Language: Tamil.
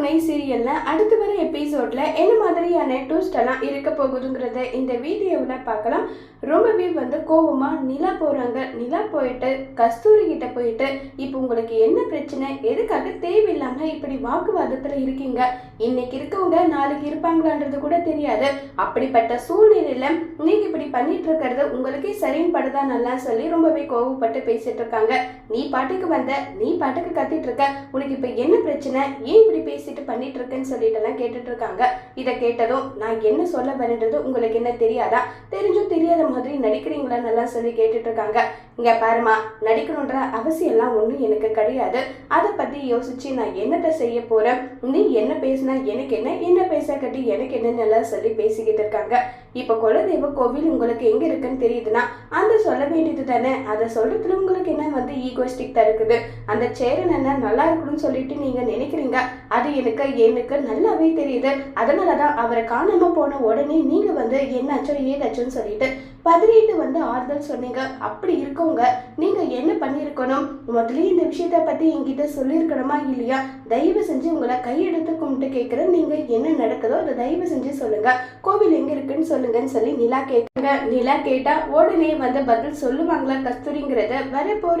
துணை சீரியல்ல அடுத்து வர எபிசோட்ல என்ன மாதிரியான ட்விஸ்ட் எல்லாம் இருக்க போகுதுங்கிறத இந்த வீடியோவில் பார்க்கலாம். ரொம்பவே வந்து கோபமாக நிலா போகிறாங்க நிலா போயிட்டு கஸ்தூரி கிட்ட போயிட்டு இப்போ உங்களுக்கு என்ன பிரச்சனை? எதுக்காக தேவையில்லாமல் இப்படி வாக்குவாதத்தில் இருக்கீங்க? இன்னைக்கு இருக்கவங்க நாளைக்கு இருப்பாங்களான்றது கூட தெரியாது. அப்படிப்பட்ட சூழ்நிலையில நீங்க இப்படி பண்ணிட்டு இருக்கிறது உங்களுக்கே சரின்னு படுதா நல்லா சொல்லி ரொம்பவே கோவப்பட்டு பேசிட்டு இருக்காங்க. நீ பாட்டுக்கு வந்த நீ பாட்டுக்கு கத்திட்டு இருக்க உனக்கு இப்ப என்ன பிரச்சனை? ஏன் இப்படி பேசிட்டு பண்ணிட்டு இருக்கேன்னு சொல்லிட்டு எல்லாம் கேட்டுட்டு இருக்காங்க. இதை கேட்டதும் நான் என்ன சொல்ல வரேன்றது உங்களுக்கு என்ன தெரியாதா? தெரிஞ்சும் தெரியாத மாதிரி நடிக்கிறீங்களா நல்லா சொல்லி கேட்டுட்டு இருக்காங்க. இங்க பாருமா நடிக்கணுன்ற அவசியம் எல்லாம் ஒன்றும் எனக்கு கிடையாது. அதை பத்தி யோசிச்சு நான் என்னத்தை செய்ய போறேன்? நீ என்ன பேசின எனக்கு என்ன என்ன பைசா கட்டி எனக்கு என்ன சொல்லி பேசிக்கிட்டு இருக்காங்க. இப்ப குலதெய்வ கோவில் உங்களுக்கு எங்க இருக்குன்னு தெரியுதுன்னா அந்த சொல்ல வேண்டியது தானே. அதை சொல்றதுல உங்களுக்கு என்ன வந்து ஈகோஸ்டிக் தான் இருக்குது. அந்த சேரன் என்ன நல்லா இருக்கணும்னு சொல்லிட்டு நீங்க நினைக்கிறீங்க. அது எனக்கு எனக்கு நல்லாவே தெரியுது. அதனாலதான் அவரை காணாம போன உடனே நீங்க வந்து என்னாச்சோ ஏதாச்சோன்னு சொல்லிட்டு பதறிட்டு வந்து ஆறுதல் சொன்னீங்க. அப்படி இருக்கவங்க நீங்க என்ன பண்ணிருக்கணும் முதல்ல இந்த விஷயத்த பத்தி என்கிட்ட சொல்லியிருக்கணுமா இல்லையா? தயவு செஞ்சு உங்களை கையெடுத்து கும்பிட்டு கேட்குறேன் நீங்க என்ன நடக்குதோ அதை தயவு செஞ்சு சொல்லுங்க. கோவில் எங்க இருக்குன்னு சொல்லுங்கன்னு சொல்லி நிலா கேட்குங்க. நிலா கேட்டா உடனே வந்து பதில் சொல்லுவாங்களா கஸ்தூரிங்கிறத வரப்போற